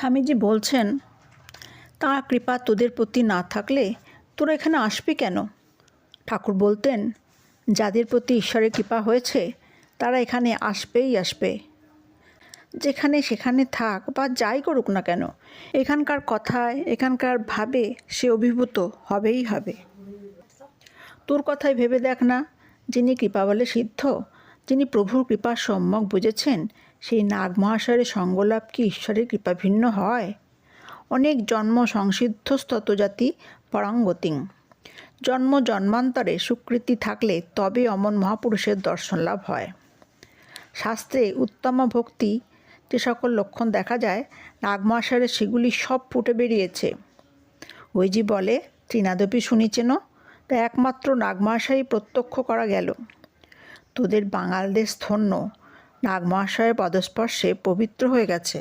স্বামীজি বলছেন তাঁর কৃপা তোদের প্রতি না থাকলে তোরা এখানে আসবি কেন? ঠাকুর বলতেন, যাদের প্রতি ঈশ্বরের কৃপা হয়েছে, তারা এখানে আসবেই আসবে। যেখানে সেখানে থাক বা যাই করুক না কেন, এখানকার কথায়, এখানকার ভাবে সে অভিভূত হবেই হবে। তোর কথাই ভেবে দেখ না, যিনি কৃপা বলে সিদ্ধ যিনি প্রভুর কৃপা সম্যক বুঝেছেন, সেই নাগ মহাশয়ের সঙ্গলাভ কি ঈশ্বরের কৃপা ভিন্ন হয়? অনেক জন্ম সংসিদ্ধ স্ততজাতি পরাঙ্গতিং। জন্ম জন্মান্তরে সুকৃতি থাকলে তবে অমন মহাপুরুষের দর্শন লাভ হয়। শাস্ত্রে উত্তম ভক্তি যে সকল লক্ষণ দেখা যায়, নাগমহাশয়ের সেগুলি সব ফুটে বেরিয়েছে। ওই যে বলে তৃণাদপি শুনিছেন তা একমাত্র নাগমহাশয় প্রত্যক্ষ করা গেল। তোদের বাঙালদের স্থন্য নাগমহাশয়ের পদস্পর্শে পবিত্র হয়ে গেছে।